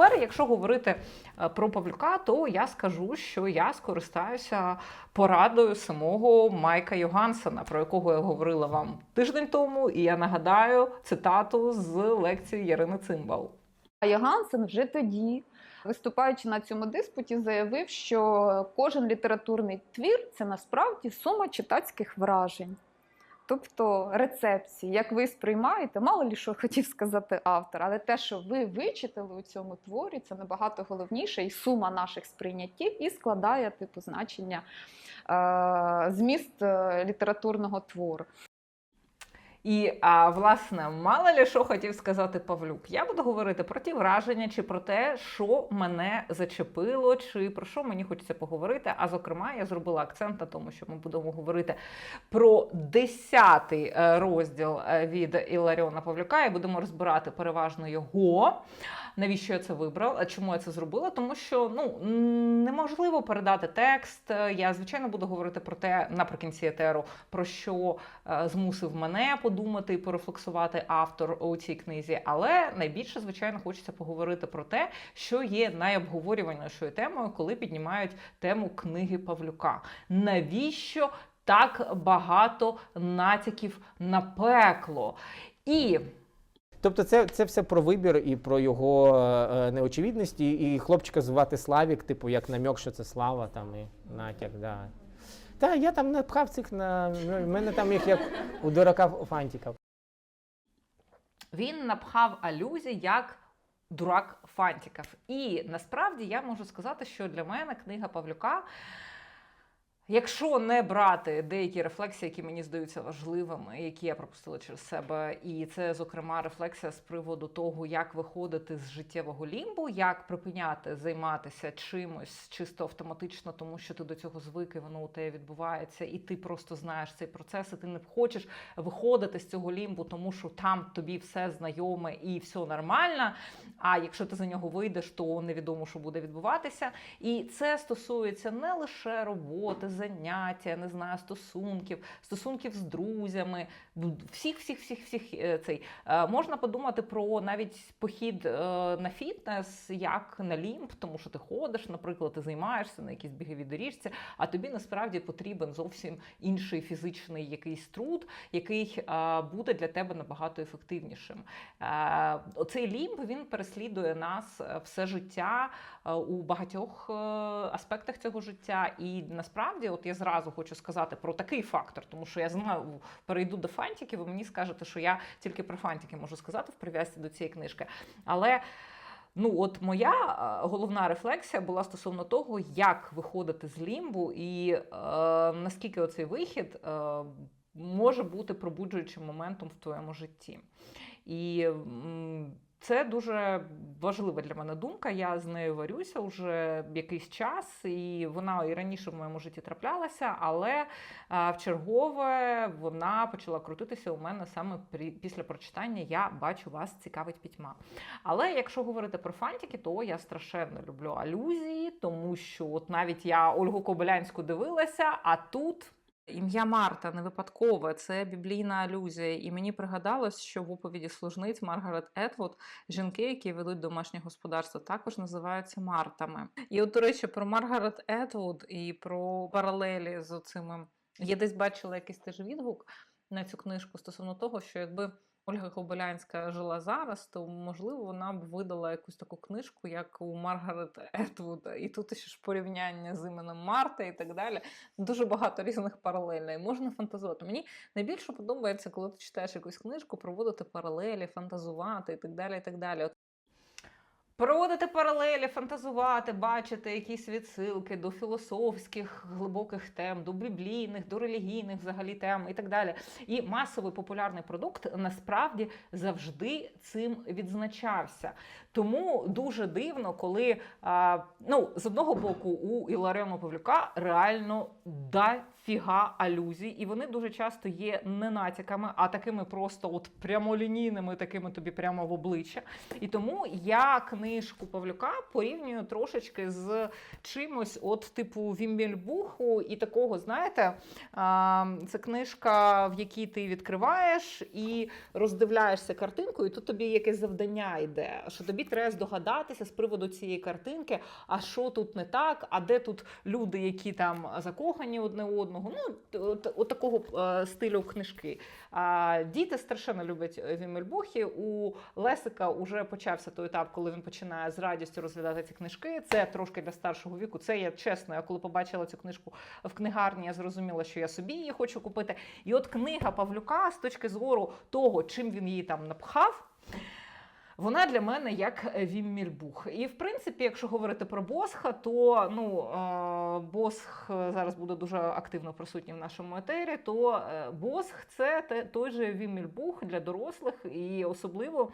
тепер, якщо говорити е, про Павлюка, то я скажу, що я скористаюся порадою самого Майка Йогансена, про якого я говорила вам тиждень тому, і я нагадаю цитату з лекції Ярини Цимбал. А Йогансен вже тоді, виступаючи на цьому диспуті, заявив, що кожен літературний твір це насправді сума читацьких вражень. Тобто рецепції, як ви сприймаєте, мало лі що хотів сказати автор, але те, що ви вичитали у цьому творі, це набагато головніше, і сума наших сприйняттів і складає типу значення е, зміст е, літературного твору. І а, власне, мало ли що хотів сказати Павлюк. Я буду говорити про ті враження, чи про те, що мене зачепило, чи про що мені хочеться поговорити. А зокрема, я зробила акцент на тому, що ми будемо говорити про десятий е, розділ е, від Іларіона Павлюка, і будемо розбирати переважно його. Навіщо я це вибрала? Чому я це зробила? Тому що ну неможливо передати текст. Я звичайно буду говорити про те наприкінці етеру, про що е, змусив мене подумати і порефлексувати автор у цій книзі. Але найбільше, звичайно, хочеться поговорити про те, що є найобговорюванішою темою, коли піднімають тему книги Павлюка. Навіщо так багато натяків на пекло? І Тобто, це, це все про вибір і про його е, неочевидність, і, і хлопчика звати Славік, типу, як намек, що це слава там і натяк, да. Та я там напхав цих на. Мене там їх як у дурака фантіка. він напхав алюзій як дурак Фантіков. І насправді я можу сказати, що для мене книга Павлюка. Якщо не брати деякі рефлексії, які мені здаються важливими, які я пропустила через себе, і це, зокрема, рефлексія з приводу того, як виходити з життєвого лімбу, як припиняти займатися чимось чисто автоматично, тому що ти до цього звик, і воно у тебе відбувається, і ти просто знаєш цей процес, і ти не хочеш виходити з цього лімбу, тому що там тобі все знайоме і все нормально. А якщо ти за нього вийдеш, то невідомо, що буде відбуватися. І це стосується не лише роботи, заняття, не знаю, стосунків, стосунків з друзями, всіх, всіх, всіх, всіх е, цей Е, можна подумати про навіть похід е, на фітнес, як на лімб, тому що ти ходиш, наприклад, ти займаєшся на якійсь біговій доріжці, а тобі насправді потрібен зовсім інший фізичний якийсь труд, який буде для тебе набагато ефективнішим. Оцей лімб він переслідує нас все життя у багатьох е, аспектах цього життя. І насправді, от я зразу хочу сказати про такий фактор, тому що я знаю, перейду до фантиків, ви мені скажете, що я тільки про фантики можу сказати в прив'язці до цієї книжки. Але ну, от моя е, головна рефлексія була стосовно того, як виходити з лімбу, і е, наскільки оцей вихід е, може бути пробуджуючим моментом в твоєму житті. І це дуже важлива для мене думка. Я з нею варюся вже якийсь час, і вона і раніше в моєму житті траплялася, але в чергове вона почала крутитися у мене саме після прочитання Я бачу вас цікавить пітьма. Але якщо говорити про фантики, то я страшенно люблю алюзії, тому що от навіть я Ольгу Кобилянську дивилася, а тут. Ім'я Марта не випадкове, це біблійна алюзія. І мені пригадалось, що в оповіді служниць Маргарет Етвуд жінки, які ведуть домашнє господарство, також називаються Мартами. І от, до речі, про Маргарет Етвуд і про паралелі з оцими. Я десь бачила якийсь теж відгук на цю книжку стосовно того, що якби Ольга Кобилянська жила зараз, то можливо вона б видала якусь таку книжку, як у Маргарет Етвуд. І тут ще ж порівняння з іменем Марта і так далі. Дуже багато різних паралелей. Можна фантазувати. Мені найбільше подобається, коли ти читаєш якусь книжку, проводити паралелі, фантазувати і так далі. і так далі. От Проводити паралелі, фантазувати, бачити якісь відсилки до філософських глибоких тем, до біблійних, до релігійних взагалі тем і так далі. І масовий популярний продукт насправді завжди цим відзначався. Тому дуже дивно, коли а, ну, з одного боку у Іларіона Павлюка реально дофіга алюзій, і вони дуже часто є не натяками, а такими просто от прямолінійними, такими тобі прямо в обличчя. І тому я книгу книжку Павлюка порівнюю трошечки з чимось, от типу Вімбельбуху і такого, знаєте, це книжка, в якій ти відкриваєш і роздивляєшся картинку, і тут тобі якесь завдання йде, що тобі треба здогадатися з приводу цієї картинки, а що тут не так, а де тут люди, які там закохані одне одного. Ну, от, от такого е, стилю книжки. Діти страшенно люблять Вімельбухи. У Лесика вже почався той етап, коли він починає з радістю розглядати ці книжки. Це трошки для старшого віку. Це я чесно. Я коли побачила цю книжку в книгарні, я зрозуміла, що я собі її хочу купити. І от книга Павлюка з точки зору того, чим він її там напхав. Вона для мене як Віммільбух. І в принципі, якщо говорити про Босха, то ну е, Босх зараз буде дуже активно присутній в нашому етері. То е, Босх це той же Віммільбух для дорослих, і особливо.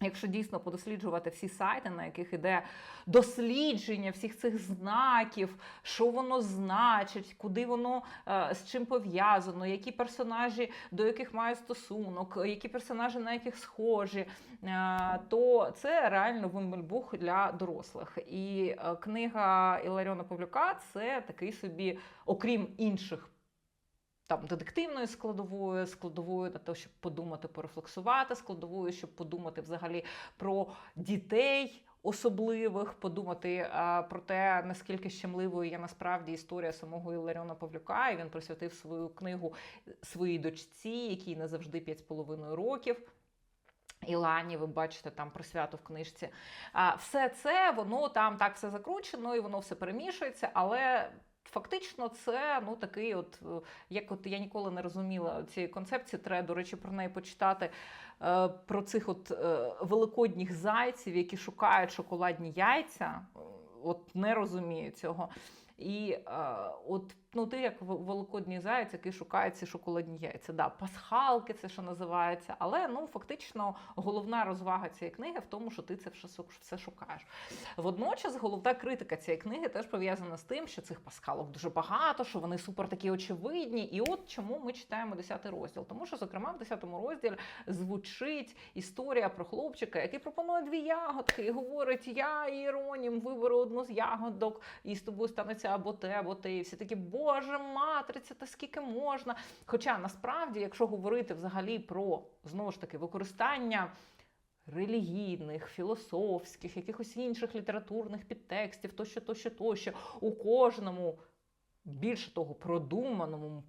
Якщо дійсно подосліджувати всі сайти, на яких іде дослідження всіх цих знаків, що воно значить, куди воно е, з чим пов'язано, які персонажі до яких мають стосунок, які персонажі на яких схожі, е, то це реально вимельбух для дорослих. І е, книга Іларіона Павлюка це такий собі, окрім інших. Там детективною складовою, складовою на те, щоб подумати, порефлексувати, складовою, щоб подумати взагалі про дітей особливих, подумати а, про те, наскільки щемливою є насправді історія самого Іларіона Павлюка. І він присвятив свою книгу своїй дочці, якій не завжди 5,5 років. Ілані, ви бачите там про свято в книжці. А, все це воно там так все закручено, і воно все перемішується, але. Фактично, це ну такий, от е, як от я ніколи не розуміла цієї концепції. Треба, до речі, про неї почитати е, про цих от е, великодніх зайців, які шукають шоколадні яйця. От не розумію цього. І от ну ти як великодній заяць, який шукає ці шоколадні яйця. Да, пасхалки, це що називається. Але ну фактично головна розвага цієї книги в тому, що ти це все, шукаєш. Водночас головна критика цієї книги теж пов'язана з тим, що цих пасхалок дуже багато, що вони супер такі очевидні. І от чому ми читаємо 10 розділ. Тому що, зокрема, в 10 розділі звучить історія про хлопчика, який пропонує дві ягодки і говорить: Я Іронім виберу одну з ягодок, і з тобою станеться або те, або те. І всі такі, Боже, матриця, та скільки можна. Хоча насправді, якщо говорити взагалі про знову ж таки використання релігійних, філософських, якихось інших літературних підтекстів, тощо, тощо, тощо, у кожному. Більше того, продуманому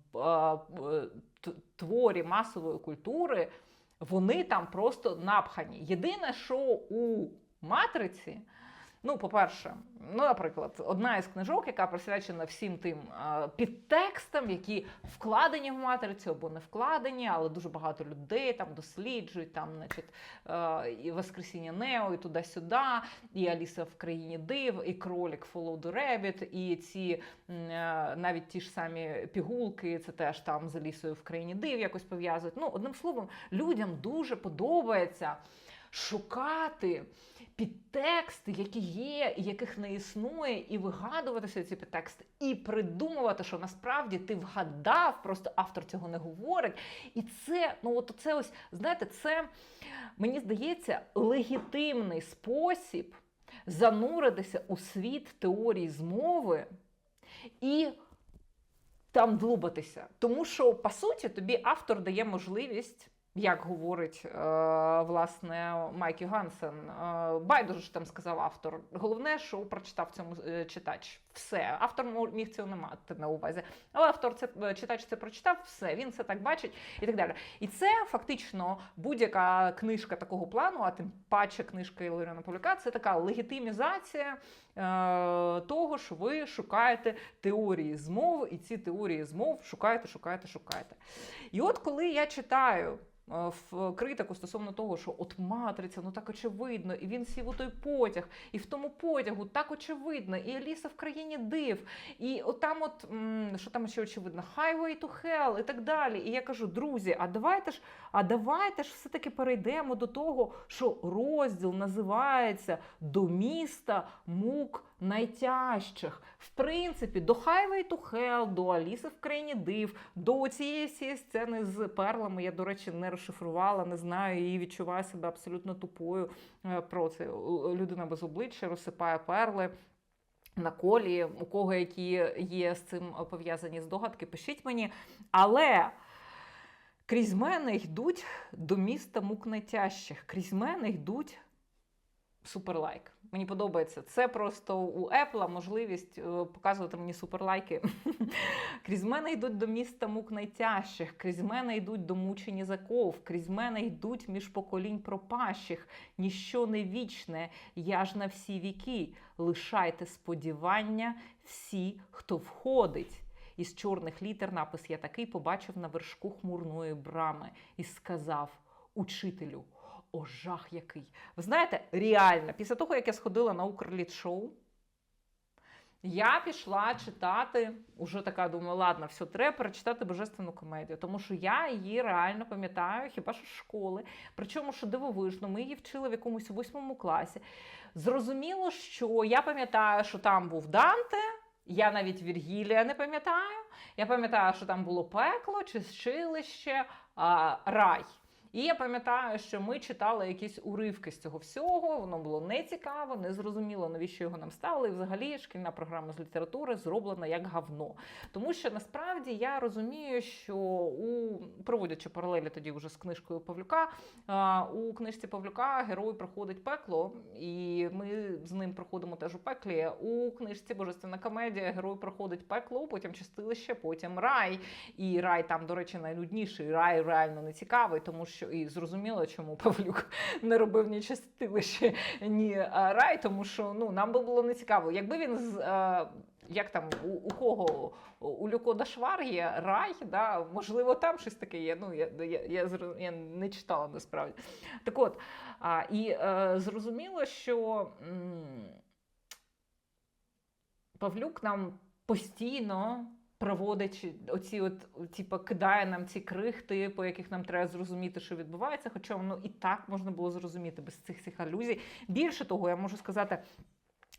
творі масової культури, вони там просто напхані. Єдине, що у матриці, ну, по-перше, ну, наприклад, одна із книжок, яка присвячена всім тим а, підтекстам, які вкладені в матрицю або не вкладені, але дуже багато людей там досліджують, там, значить, е, і Воскресіння Нео, і туди-сюди, і Аліса в країні див, і кролік Follow the Rabbit, і ці е, навіть ті ж самі пігулки, це теж там з Алісою в країні див якось пов'язують. Ну, одним словом, людям дуже подобається шукати підтексти, які є, яких не існує, і вигадуватися ці підтексти, і придумувати, що насправді ти вгадав, просто автор цього не говорить. І це, ну от це ось, знаєте, це мені здається легітимний спосіб зануритися у світ теорії змови і там длубатися. Тому що, по суті, тобі автор дає можливість. Як говорить е, власне Майкі Гансен, е, байдуже ж там сказав автор. Головне, що прочитав цьому е, читач. Все, автор міг цього не мати на увазі. Але автор це е, читач це прочитав, все, він це так бачить і так далі. І це фактично будь-яка книжка такого плану, а тим паче книжка Іларіона Павлюка, це така легітимізація е, того, що ви шукаєте теорії змов, і ці теорії змов шукаєте, шукаєте, шукаєте. І от коли я читаю. е, В критику стосовно того, що от матриця, ну так очевидно, і він сів у той потяг, і в тому потягу так очевидно, і Аліса в країні див, і от там, от що там ще очевидно, Highway to Hell і так далі. І я кажу, друзі, а давайте ж, а давайте ж все-таки перейдемо до того, що розділ називається До міста мук найтяжчих. В принципі, до Highway to Hell, до Аліси в країні див, до цієї всієї сцени з перлами, я, до речі, не розшифрувала, не знаю, і відчуваю себе абсолютно тупою е, про це. Людина без обличчя розсипає перли. На колі, у кого які є з цим пов'язані здогадки, пишіть мені. Але крізь мене йдуть до міста мук найтяжчих. Крізь мене йдуть суперлайк. Мені подобається. Це просто у Apple можливість е, показувати мені суперлайки. Крізь мене йдуть до міста мук найтяжчих, крізь мене йдуть до мучені заков, крізь мене йдуть між поколінь пропащих. Ніщо не вічне, я ж на всі віки. Лишайте сподівання всі, хто входить. Із чорних літер напис я такий побачив на вершку хмурної брами і сказав учителю. О, жах який. Ви знаєте, реально, після того, як я сходила на Укрліт-шоу, я пішла читати, уже така думаю, ладно, все, треба перечитати божественну комедію, тому що я її реально пам'ятаю, хіба що з школи. Причому, що дивовижно, ми її вчили в якомусь восьмому класі. Зрозуміло, що я пам'ятаю, що там був Данте. Я навіть Віргілія не пам'ятаю. Я пам'ятаю, що там було пекло, чистилище, а, рай. І я пам'ятаю, що ми читали якісь уривки з цього всього. Воно було нецікаво, незрозуміло, навіщо його нам ставили. І взагалі шкільна програма з літератури зроблена як говно. Тому що насправді я розумію, що у проводячи паралелі тоді вже з книжкою Павлюка, у книжці Павлюка герой проходить пекло, і ми з ним проходимо теж у пеклі. У книжці Божественна комедія герой проходить пекло, потім чистилище, потім рай. І рай там, до речі, найлюдніший. Рай реально не цікавий, тому що і зрозуміло, чому Павлюк не робив ні чистилище, ні рай, тому що ну нам би було не цікаво. Якби він з. Як там у, у кого у Люко Швар є рай, да, можливо, там щось таке є. Ну я, я, я, я не читала насправді. Так от, а, і е, зрозуміло, що м, Павлюк нам постійно проводить оці, от, типу, кидає нам ці крихти, по яких нам треба зрозуміти, що відбувається. Хоча воно і так можна було зрозуміти без цих цих алюзій. Більше того, я можу сказати.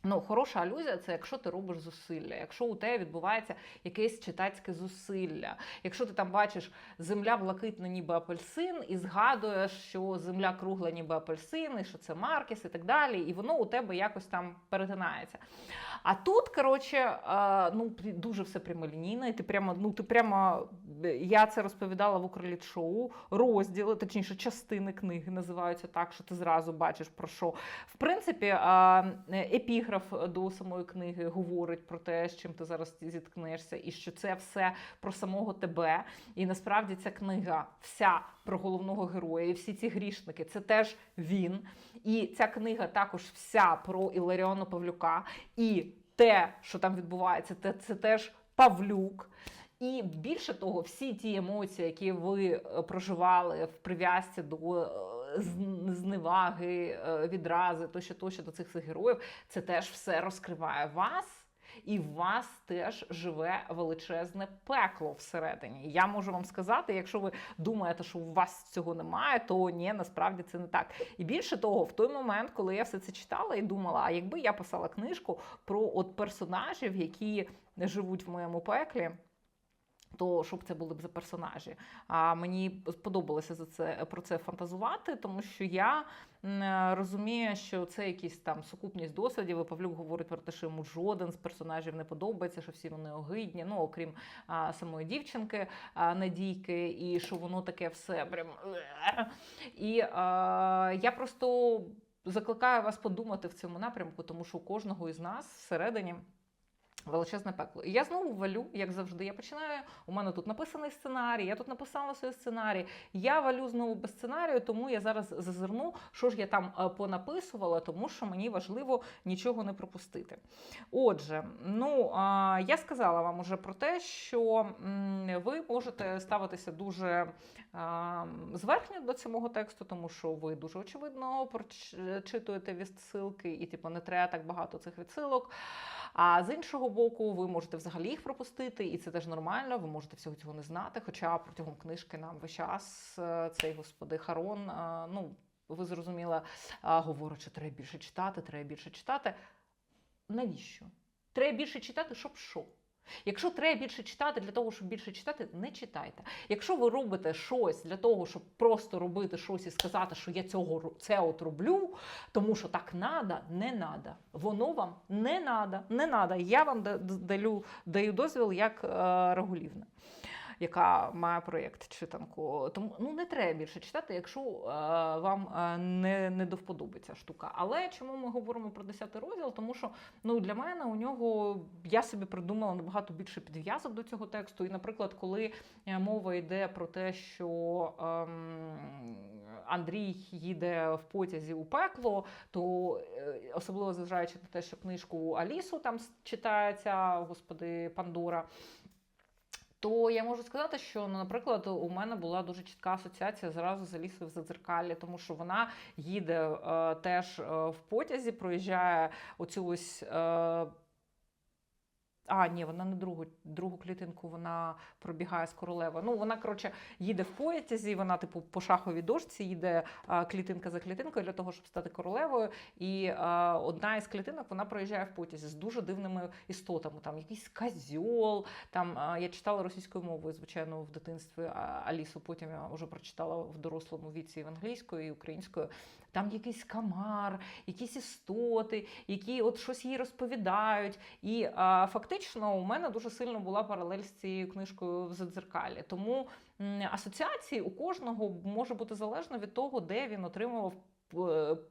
Ну, хороша алюзія це якщо ти робиш зусилля, якщо у тебе відбувається якесь читацьке зусилля, якщо ти там бачиш земля блакитна, ніби апельсин, і згадуєш, що земля кругла, ніби апельсин, і що це Маркіс і так далі, і воно у тебе якось там перетинається. А тут, коротше, е, ну дуже все прямолінійно, і ти прямо, ну ти прямо я це розповідала в Укрліт шоу, розділи, точніше, частини книги називаються так, що ти зразу бачиш про що. В принципі, е, епіграф до самої книги говорить про те, з чим ти зараз зіткнешся, і що це все про самого тебе. І насправді ця книга вся про головного героя, і всі ці грішники це теж він. І ця книга також вся про Іларіону Павлюка. І те, що там відбувається, це, це теж Павлюк. І більше того, всі ті емоції, які ви е, проживали в прив'язці до е, зневаги, е, відрази, тощо, тощо до цих героїв, це теж все розкриває вас. І в вас теж живе величезне пекло всередині. Я можу вам сказати, якщо ви думаєте, що у вас цього немає, то ні, насправді це не так. І більше того, в той момент, коли я все це читала і думала, а якби я писала книжку про от персонажів, які живуть в моєму пеклі. То щоб це були б за персонажі. А мені сподобалося за це про це фантазувати, тому що я розумію, що це якісь там сукупність досвідів. Павлюк говорить про те, що йому жоден з персонажів не подобається, що всі вони огидні, ну окрім а, самої дівчинки а, Надійки, і що воно таке все прям. «Е». І а, я просто закликаю вас подумати в цьому напрямку, тому що у кожного із нас всередині. Величезне пекло. І я знову валю, як завжди. Я починаю. У мене тут написаний сценарій, я тут написала свій сценарій. Я валю знову без сценарію, тому я зараз зазирну, що ж я там е, понаписувала, тому що мені важливо нічого не пропустити. Отже, ну я сказала вам уже про те, що ви можете ставитися дуже зверхньо до цього тексту, тому що ви дуже очевидно прочитуєте відсилки, і типу не треба так багато цих відсилок. А з іншого боку, ви можете взагалі їх пропустити, і це теж нормально. Ви можете всього цього не знати. Хоча протягом книжки нам весь час е, цей господи Харон, е, ну ви зрозуміли, е, говорить, що треба більше читати, треба більше читати. Навіщо? Треба більше читати, щоб що? Якщо треба більше читати для того, щоб більше читати, не читайте. Якщо ви робите щось для того, щоб просто робити щось і сказати, що я цього це от роблю, тому що так надо, не надо. Воно вам не надо, не надо. Я вам да- даю, даю дозвіл як е, регулівна. Яка має проєкт читанку. Тому ну не треба більше читати, якщо е, вам е, не, не до вподоби штука. Але чому ми говоримо про 10 розділ? Тому що ну для мене у нього я собі придумала набагато більше підв'язок до цього тексту. І, наприклад, коли е, мова йде про те, що ем, Андрій їде в потязі у пекло, то особливо зважаючи на те, що книжку Алісу там читається, господи, Пандора. То я можу сказати, що, ну, наприклад, у мене була дуже чітка асоціація зразу за Алісою в Задзеркалі, тому що вона їде е, теж е, в потязі, проїжджає оцю ось. Е, а, ні, вона не другу, другу клітинку вона пробігає з королеви. Ну, вона, коротше, їде в потязі, вона, типу, по шаховій дошці їде а, клітинка за клітинкою для того, щоб стати королевою. І а, одна із клітинок вона проїжджає в потязі з дуже дивними істотами. Там якийсь козьол, там а, я читала російською мовою, звичайно, в дитинстві а, Алісу. Потім я вже прочитала в дорослому віці і в англійською і українською. Там якийсь камар, якісь істоти, які от щось їй розповідають. І а, фактично у мене дуже сильно була паралель з цією книжкою в задзеркалі. Тому асоціації у кожного може бути залежно від того, де він отримував.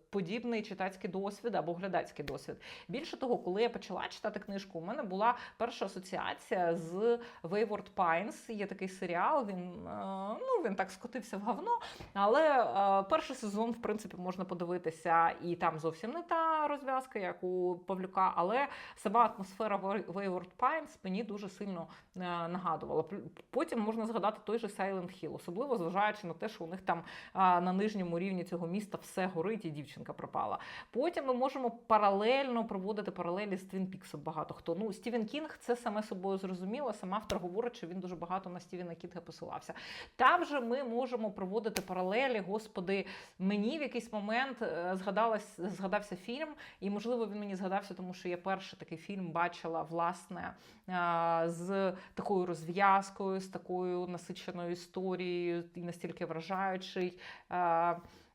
Подібний читацький досвід або глядацький досвід. Більше того, коли я почала читати книжку, у мене була перша асоціація з Wayward Pines. Є такий серіал. Він е, ну він так скотився в говно, але е, перший сезон, в принципі, можна подивитися, і там зовсім не та розв'язка, як у Павлюка, але сама атмосфера Wa- Wayward Pines мені дуже сильно е, нагадувала. Потім можна згадати той же Silent Hill, особливо зважаючи на те, що у них там на нижньому рівні цього міста все горить і дівчинка пропала. Потім ми можемо паралельно проводити паралелі з Твін Піксом багато хто. Ну, Стівен Кінг це саме собою зрозуміло. Сам автор говорить, що він дуже багато на Стівена Кінга посилався. Там же ми можемо проводити паралелі. Господи, мені в якийсь момент е, згадалась, згадався фільм, і можливо він мені згадався, тому що я перший такий фільм бачила власне е, з такою розв'язкою, з такою насиченою історією і настільки вражаючий.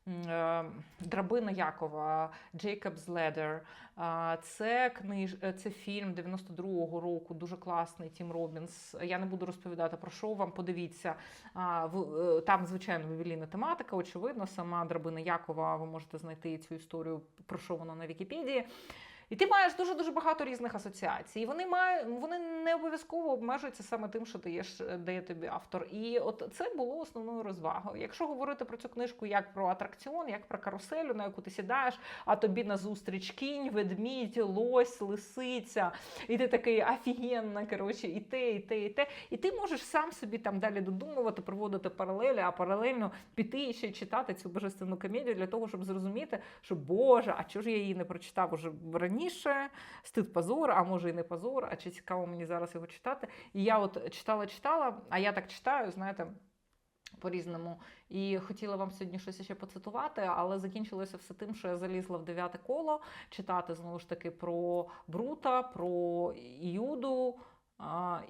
Е, Драбина Якова, Джейкобс Ледер. Це книж, це фільм 92-го року, дуже класний Тім Робінс. Я не буду розповідати про що вам. Подивіться, е, там звичайно вивілійна тематика. Очевидно, сама Драбина Якова. Ви можете знайти цю історію, про що вона на Вікіпедії. І ти маєш дуже дуже багато різних асоціацій. Вони мають вони не обов'язково обмежуються саме тим, що даєш дає тобі автор. І от це було основною розвагою. Якщо говорити про цю книжку як про атракціон, як про каруселю, на яку ти сідаєш, а тобі назустріч кінь, ведмідь, лось, лисиця, і ти такий офігенно, коротше, і те, і те, і те. І ти можеш сам собі там далі додумувати, проводити паралелі, а паралельно піти і ще читати цю божественну комедію для того, щоб зрозуміти, що Боже, а чого ж я її не прочитав уже раніше? Стид позор, а може і не позор, а чи цікаво мені зараз його читати. І я от читала, читала, а я так читаю, знаєте. По-різному. І хотіла вам сьогодні щось ще поцитувати, але закінчилося все тим, що я залізла в дев'яте коло читати знову ж таки про Брута, про Іуду.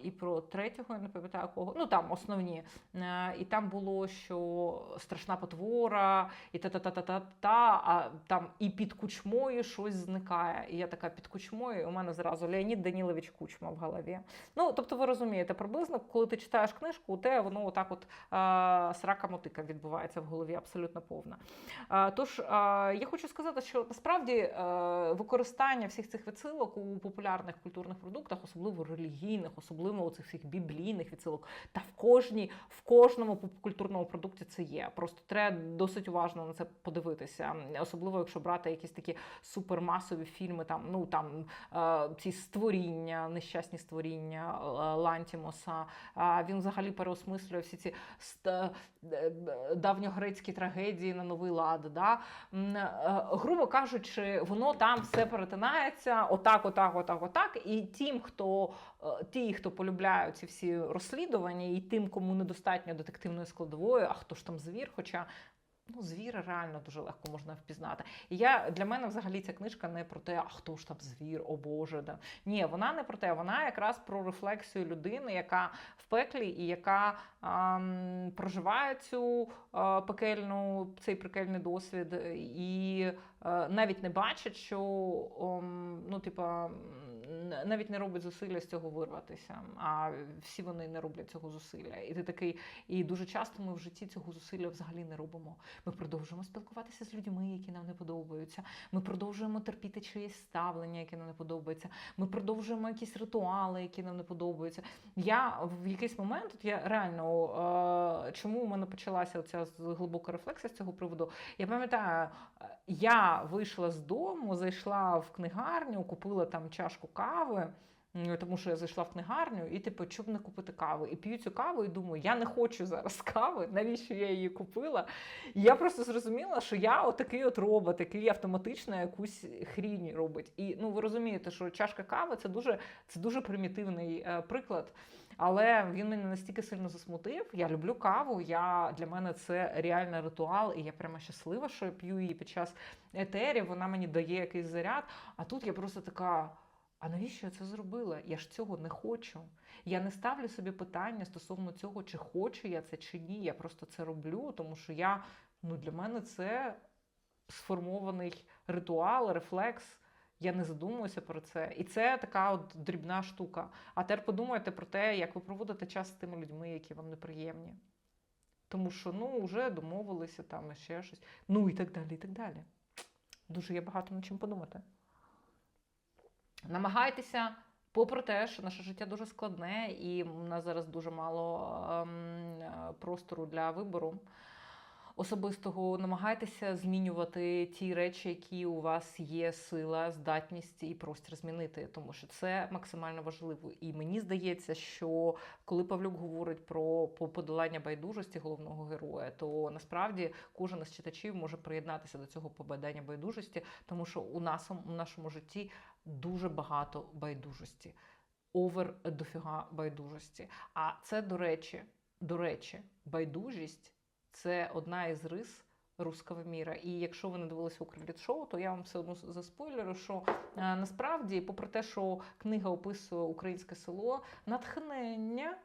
І про третього, я не пам'ятаю кого. Ну там основні. Е, І там було, що страшна потвора, і та-та-та-та-та, а там і під кучмою щось зникає. І я така під кучмою, і у мене зразу Леонід Данілович Кучма в голові. Ну, тобто, ви розумієте, приблизно, коли ти читаєш книжку, у тебе воно отак от а, срака мотика відбувається в голові, абсолютно повна. А, тож я хочу сказати, що насправді е, використання всіх цих відсилок у популярних культурних продуктах, особливо релігійних, особливо у цих всіх біблійних відсилок, та в кожній, в кожному попкультурному продукті це є. Просто треба досить уважно на це подивитися, особливо якщо брати якісь такі супермасові фільми, там ну там е, ці створіння, нещасні створіння е, Лантімоса. Він взагалі переосмислює всі ці е, давньогрецькі трагедії на новий лад. Да? Грубо кажучи, воно там все перетинається, отак, отак, отак, отак. І тим, хто ті, хто полюбляють ці всі розслідування, і тим, кому недостатньо детективної складової, а хто ж там звір, хоча. Ну, звіра реально дуже легко можна впізнати. І я для мене взагалі ця книжка не про те, а хто ж там звір, о Боже. Да. Ні, вона не про те, вона якраз про рефлексію людини, яка в пеклі і яка ам, проживає цю а, пекельну, цей пекельний досвід, і е, навіть не бачить, що ом, ну, типа, навіть не робить зусилля з цього вирватися. А всі вони не роблять цього зусилля. І ти такий, і дуже часто ми в житті цього зусилля взагалі не робимо. Ми продовжуємо спілкуватися з людьми, які нам не подобаються. Ми продовжуємо терпіти чиєсь ставлення, яке нам не подобається. Ми продовжуємо якісь ритуали, які нам не подобаються. Я в якийсь момент, от я реально е, чому у мене почалася оця глибока рефлексія з цього приводу? Я пам'ятаю, я вийшла з дому, зайшла в книгарню, купила там чашку кави. Тому що я зайшла в книгарню і типу, щоб не купити каву. І п'ю цю каву і думаю, я не хочу зараз кави, навіщо я її купила? І я просто зрозуміла, що я отакий от робот, який автоматично якусь хрінь робить. І ну ви розумієте, що чашка кави це дуже, це дуже примітивний е, приклад. Але він мене настільки сильно засмутив. Я люблю каву. Я для мене це реальний ритуал, і я прямо щаслива, що я п'ю її під час етерів. Вона мені дає якийсь заряд. А тут я просто така. А навіщо я це зробила? Я ж цього не хочу. Я не ставлю собі питання стосовно цього, чи хочу я це чи ні. Я просто це роблю, тому що я ну для мене це сформований ритуал, рефлекс. Я не задумуюся про це. І це така от дрібна штука. А тепер подумайте про те, як ви проводите час з тими людьми, які вам неприємні. Тому що ну, вже домовилися там і ще щось. Ну і так далі, і так далі. Дуже є багато над чим подумати. Намагайтеся, попри те, що наше життя дуже складне, і в нас зараз дуже мало ем, е, простору для вибору особистого, намагайтеся змінювати ті речі, які у вас є сила, здатність і простір змінити, тому що це максимально важливо. І мені здається, що коли Павлюк говорить про по- подолання байдужості головного героя, то насправді кожен із читачів може приєднатися до цього подолання байдужості, тому що у нас у нашому житті дуже багато байдужості. Овер дофіга байдужості. А це, до речі, до речі, байдужість це одна із рис руского міра. І якщо ви не дивилися Укрліт шоу, то я вам все одно заспойлерю, що е, насправді, попри те, що книга описує українське село, натхнення.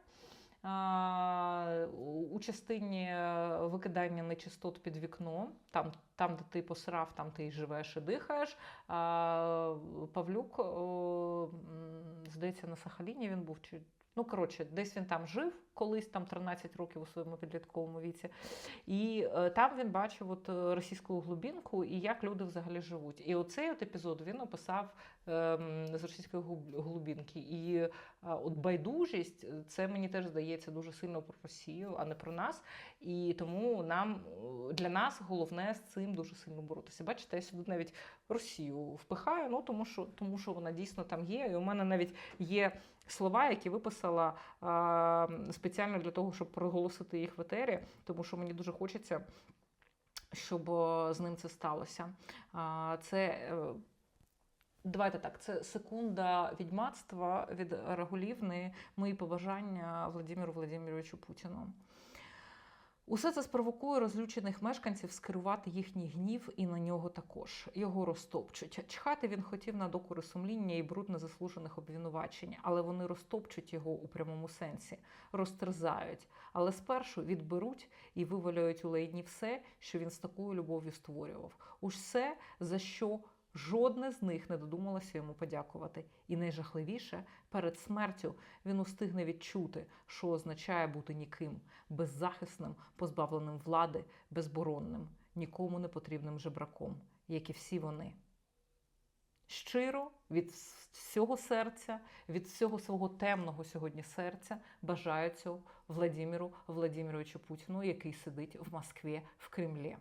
У частині е, викидання нечистот під вікно, там, там, де ти посрав, там ти і живеш і дихаєш. Павлюк, здається, на Сахаліні він був. Чи... Ну, коротше, десь він там жив колись, там 13 років у своєму підлітковому віці. І е, там він бачив от, е, російську глубінку і як люди взагалі живуть. І оцей от епізод він описав ем, з російської глуб- глубінки. І е, от байдужість, е, це мені теж здається дуже сильно про Росію, а не про нас. І тому нам е, для нас головне з цим дуже сильно боротися. Бачите, я сюди навіть Росію впихаю, ну тому що, тому що вона дійсно там є. І у мене навіть є слова, які виписала спеціально для того, щоб проголосити їх в етері, тому що мені дуже хочеться, щоб з ним це сталося. Це. е, Давайте так, це секунда відьмацтва від Рагулівни, мої побажання Владимиру Владимировичу Путіну. Усе це спровокує розлючених мешканців скерувати їхній гнів і на нього також. Його розтопчуть. Чхати він хотів на докори сумління і бруд незаслужених обвинувачень, але вони розтопчуть його у прямому сенсі, розтерзають, але спершу відберуть і вивалюють у лайні все, що він з такою любов'ю створював. Уж все, за що жодне з них не додумалося йому подякувати. І найжахливіше, перед смертю він устигне відчути, що означає бути ніким, беззахисним, позбавленим влади, безборонним, нікому не потрібним жебраком, як і всі вони. Щиро від всього серця, від всього свого темного сьогодні серця бажаю цього Владимиру Владимировичу Путіну, який сидить в Москві в Кремлі.